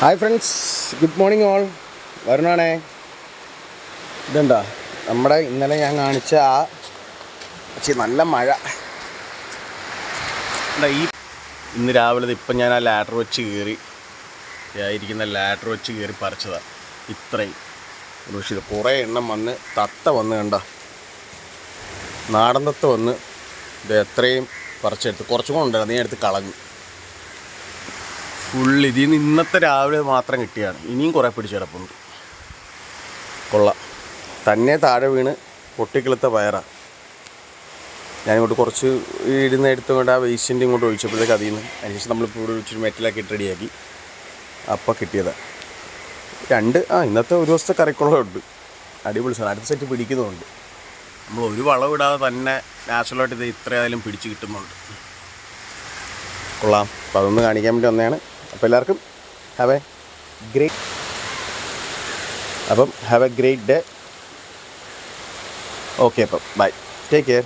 Hi friends good morning all വരണാണേ ഇതെന്താ? നമ്മുടെ ഇന്നലെ ഞാൻ കാണിച്ച ആ പക്ഷേ നല്ല മഴ. ഈ ഇന്ന് രാവിലെ ഇപ്പം ഞാൻ ആ ലാറ്റർ വെച്ച് കയറി ആയിരിക്കുന്ന ലാറ്റർ വെച്ച് കയറി പറിച്ചതാണ് ഇത്രയും. പക്ഷേ കുറേ എണ്ണം വന്ന് തത്ത വന്ന് കണ്ട. നാടൻ തത്ത വന്ന് ഇത് എത്രയും പറിച്ചെടുത്ത്. കുറച്ചും കൂടെ ഉണ്ടായിരുന്നു നീ എടുത്ത് കളഞ്ഞു. ഫുൾ ഇതിൽ നിന്ന് ഇന്നത്തെ രാവിലെ മാത്രം കിട്ടിയാണ് ഇനിയും കുറേ പിടിച്ച് കിടപ്പുണ്ട്. കൊള്ളാം. തന്നെ താഴെ വീണ് പൊട്ടിക്കിളുത്ത പയറാണ് ഞാനിങ്ങോട്ട് കുറച്ച് ഇരുന്ന് എടുത്തുകൊണ്ട് ആ വേസ്റ്റിന്റെ ഇങ്ങോട്ട് ഒഴിച്ചപ്പോഴത്തേക്ക് അതിൽ നിന്ന് അതിനുശേഷം നമ്മളിപ്പോൾ ഇവിടെ വെച്ചൊരു മെറ്റലാക്കി ഇട്ട് റെഡിയാക്കി അപ്പം കിട്ടിയതാണ് രണ്ട് ആ ഇന്നത്തെ ഒരു ദിവസത്തെ കറിക്കുള്ളതുണ്ട് അടിപൊളി സാധനം. അടുത്ത സെറ്റ് പിടിക്കുന്നുണ്ട് നമ്മൾ ഒരു വളവിടാതെ തന്നെ നാച്ചുറലായിട്ട് ഇത് ഇത്രയായാലും പിടിച്ച് കിട്ടുന്നുണ്ട്. കൊള്ളാം. അപ്പോൾ അതൊന്ന് കാണിക്കാൻ വേണ്ടി വന്നതാണ്. അപ്പോൾ എല്ലാവർക്കും ഹാവ് എ ഗ്രേറ്റ് അപ്പം have a great day okay അപ്പം ബൈ ടേക്ക് കെയർ